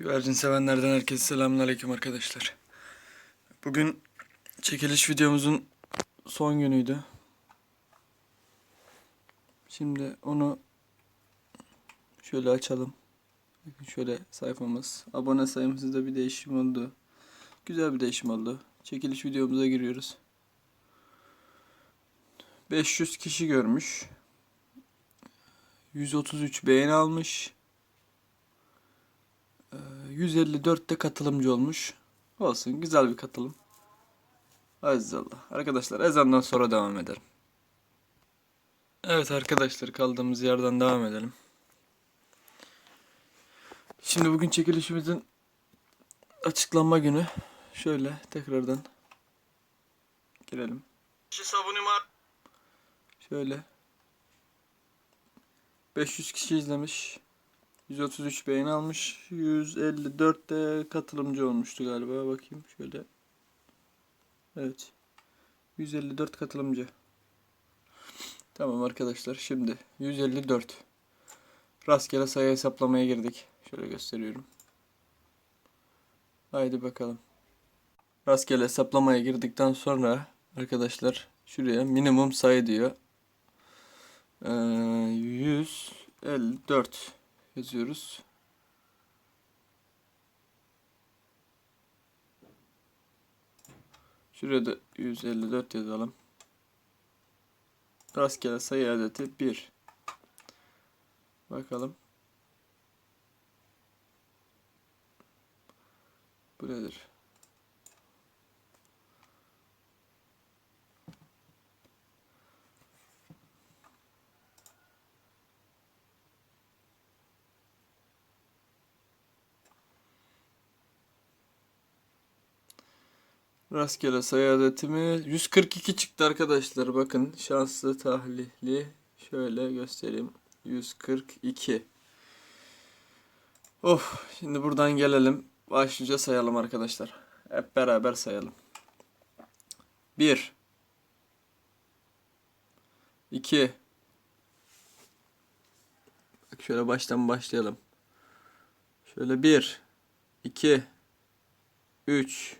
Güvercin sevenlerden herkese selamünaleyküm arkadaşlar. Bugün çekiliş videomuzun son günüydü. Şimdi onu şöyle açalım. Şöyle sayfamız. Abone sayımızda bir değişim oldu. Güzel bir değişim oldu. Çekiliş videomuza giriyoruz. 500 kişi görmüş. 133 beğeni almış. 154'te katılımcı olmuş. Olsun güzel bir katılım. Aziz Allah. Arkadaşlar ezandan sonra devam edelim. Evet arkadaşlar kaldığımız yerden devam edelim. Şimdi bugün çekilişimizin açıklanma günü. Şöyle tekrardan girelim. Şöyle 500 kişi izlemiş. 133 beğeni almış. 154 de katılımcı olmuştu galiba. Bakayım şöyle. Evet. 154 katılımcı. Tamam arkadaşlar. Şimdi 154. Rastgele sayı hesaplamaya girdik. Şöyle gösteriyorum. Haydi bakalım. Rastgele hesaplamaya girdikten sonra arkadaşlar şuraya minimum sayı diyor. Ee, 154 yazıyoruz. Şuraya da 154 yazalım. Rastgele sayı adeti 1. Bakalım. Bu nedir? Rastgele sayı adetimi 142 çıktı arkadaşlar. Bakın şanslı tahlili şöyle göstereyim. 142. Of şimdi buradan gelelim. Başlıca sayalım arkadaşlar. Hep beraber sayalım. 1 2 Bak şöyle baştan başlayalım. Şöyle 1 2 3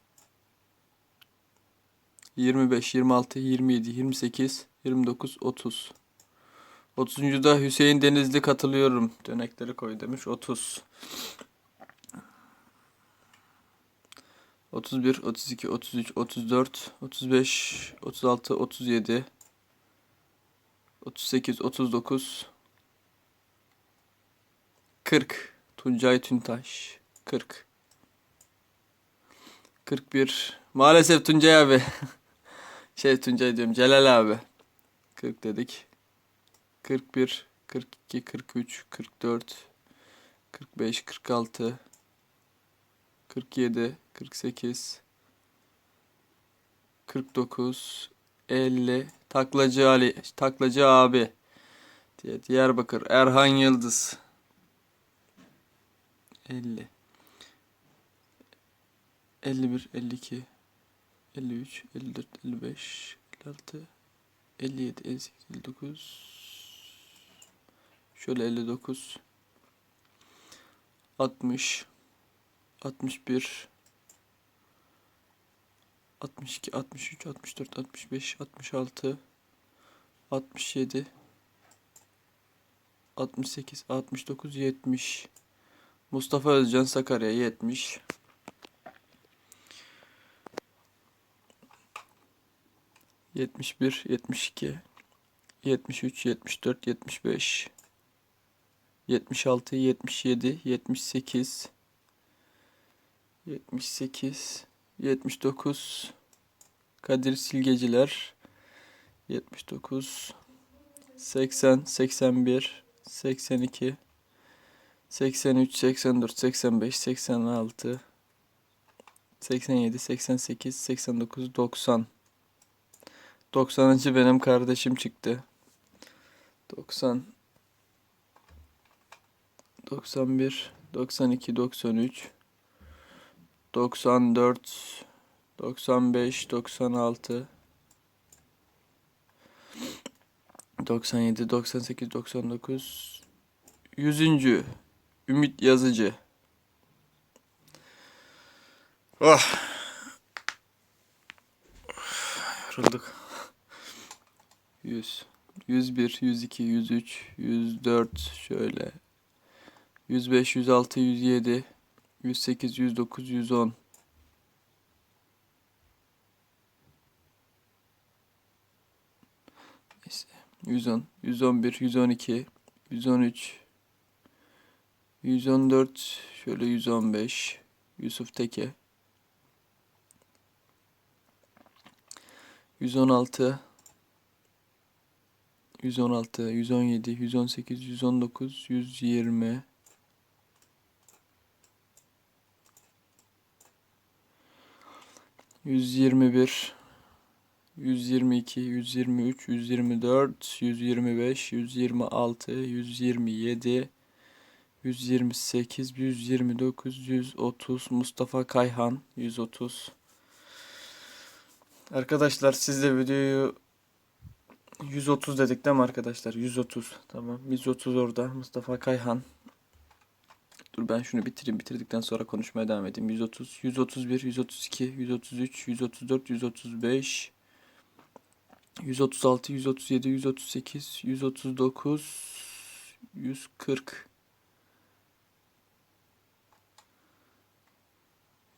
25, 26, 27, 28, 29, 30. 30. da Hüseyin Denizli katılıyorum. Dönekleri koy demiş. 30. 31, 32, 33, 34, 35, 36, 37, 38, 39, 40. Tuncay Tüntaş. 40. 41. Maalesef Tuncay abi. Şey Tuncay diyorum Celal abi. 40 dedik. 41, 42, 43, 44, 45, 46, 47, 48, 49, 50. Taklacı Ali, Taklacı abi. Diye Diyarbakır Erhan Yıldız. 50. 51, 52, 53, 54, 55, 56, 57, 58, 59, şöyle 59, 60, 61, 62, 63, 64, 65, 66, 67, 68, 69, 70. Mustafa Özcan Sakarya 70. 71, 72, 73, 74, 75, 76, 77, 78, 78, 79, Kadir Silgeciler, 79, 80, 81, 82, 83, 84, 85, 86, 87, 88, 89, 90. 90. benim kardeşim çıktı. 90 91 92 93 94 95 96 97 98 99 100. Ümit Yazıcı Oh Yorulduk 100 101 102 103 104 şöyle. 105 106 107 108 109 110 Neyse. 110 111 112 113 114 şöyle 115 Yusuf Teke. 116 116 117 118 119 120 121 122 123 124 125 126 127 128 129 130 Mustafa Kayhan 130 Arkadaşlar siz de videoyu 130 dedik değil mi arkadaşlar? 130. Tamam. 130 orada. Mustafa Kayhan. Dur ben şunu bitireyim. Bitirdikten sonra konuşmaya devam edeyim. 130, 131, 132, 133, 134, 135, 136, 137, 138, 139, 140.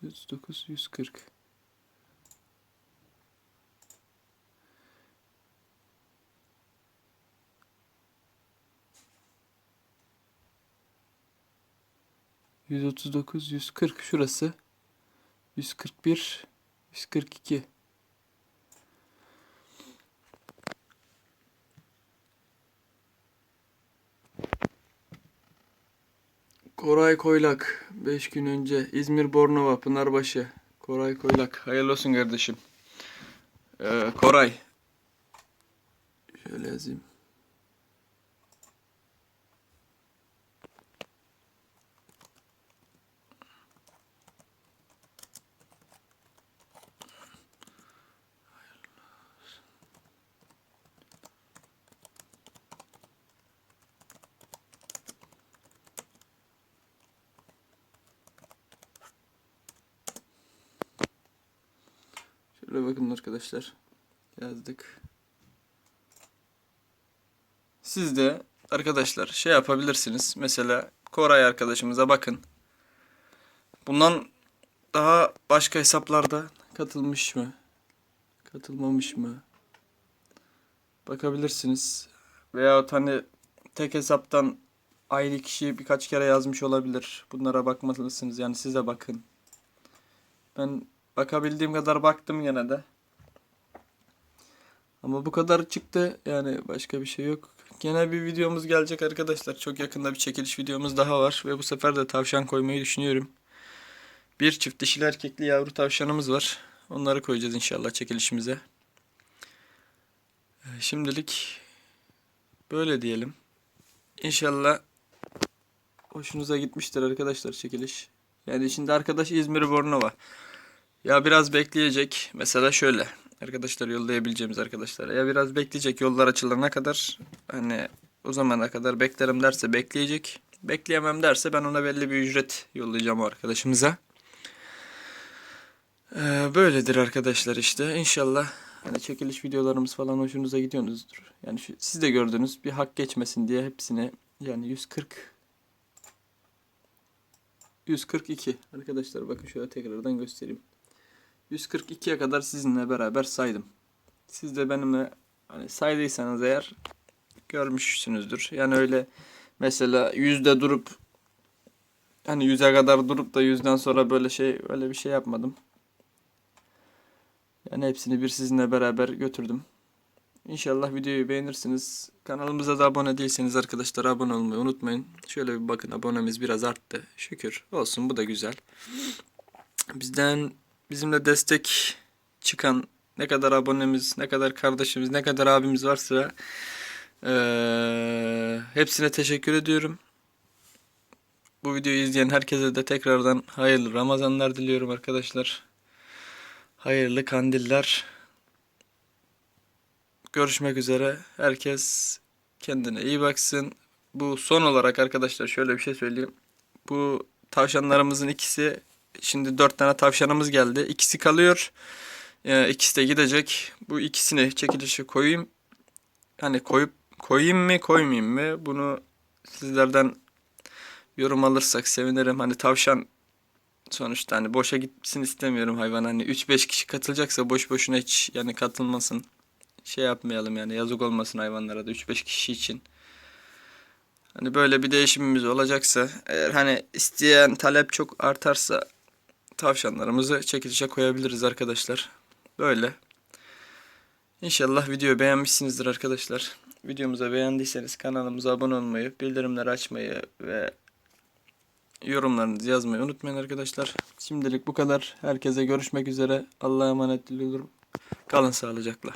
109, 140. Yüz otuz dokuz, yüz kırk şurası. Yüz kırk bir, yüz kırk iki. Koray Koylak. Beş gün önce. İzmir Bornova Pınarbaşı. Koray Koylak. Hayırlı olsun kardeşim. Ee, Koray. Şöyle yazayım. Şöyle bakın arkadaşlar. Yazdık. Siz de arkadaşlar şey yapabilirsiniz. Mesela Koray arkadaşımıza bakın. Bundan daha başka hesaplarda katılmış mı? Katılmamış mı? Bakabilirsiniz. Veyahut hani tek hesaptan aynı kişi birkaç kere yazmış olabilir. Bunlara bakmalısınız. Yani siz de bakın. Ben bakabildiğim kadar baktım yine de. Ama bu kadar çıktı. Yani başka bir şey yok. Gene bir videomuz gelecek arkadaşlar. Çok yakında bir çekiliş videomuz daha var. Ve bu sefer de tavşan koymayı düşünüyorum. Bir çift dişili erkekli yavru tavşanımız var. Onları koyacağız inşallah çekilişimize. Ee, Şimdilik böyle diyelim. İnşallah hoşunuza gitmiştir arkadaşlar çekiliş. Yani şimdi arkadaş İzmir Bornova. Ya biraz bekleyecek. Mesela şöyle. Arkadaşlar yollayabileceğimiz arkadaşlar. Ya biraz bekleyecek yollar açılana kadar. Hani o zamana kadar beklerim derse bekleyecek. Bekleyemem derse ben ona belli bir ücret yollayacağım o arkadaşımıza. Ee, böyledir arkadaşlar işte. İnşallah hani çekiliş videolarımız falan hoşunuza gidiyorsunuzdur. Yani şu, siz de gördünüz bir hak geçmesin diye hepsini yani 140 142 arkadaşlar bakın şöyle tekrardan göstereyim. 142'ye kadar sizinle beraber saydım. Siz de benimle hani saydıysanız eğer görmüşsünüzdür. Yani öyle mesela yüzde durup hani yüze kadar durup da yüzden sonra böyle şey öyle bir şey yapmadım. Yani hepsini bir sizinle beraber götürdüm. İnşallah videoyu beğenirsiniz. Kanalımıza da abone değilseniz arkadaşlar abone olmayı unutmayın. Şöyle bir bakın abonemiz biraz arttı. Şükür olsun bu da güzel. Bizden bizimle destek çıkan ne kadar abonemiz, ne kadar kardeşimiz, ne kadar abimiz varsa eee, hepsine teşekkür ediyorum. Bu videoyu izleyen herkese de tekrardan hayırlı Ramazanlar diliyorum arkadaşlar. Hayırlı kandiller. Görüşmek üzere. Herkes kendine iyi baksın. Bu son olarak arkadaşlar şöyle bir şey söyleyeyim. Bu tavşanlarımızın ikisi şimdi dört tane tavşanımız geldi. İkisi kalıyor. Ee, ikisi de gidecek. Bu ikisini çekilişe koyayım. Hani koyup koyayım mı koymayayım mı? Bunu sizlerden yorum alırsak sevinirim. Hani tavşan sonuçta hani boşa gitsin istemiyorum hayvan. Hani 3-5 kişi katılacaksa boş boşuna hiç yani katılmasın. Şey yapmayalım yani yazık olmasın hayvanlara da 3-5 kişi için. Hani böyle bir değişimimiz olacaksa eğer hani isteyen talep çok artarsa tavşanlarımızı çekilişe koyabiliriz arkadaşlar. Böyle. İnşallah videoyu beğenmişsinizdir arkadaşlar. Videomuza beğendiyseniz kanalımıza abone olmayı, bildirimleri açmayı ve yorumlarınızı yazmayı unutmayın arkadaşlar. Şimdilik bu kadar. Herkese görüşmek üzere. Allah'a emanet diliyorum. Kalın sağlıcakla.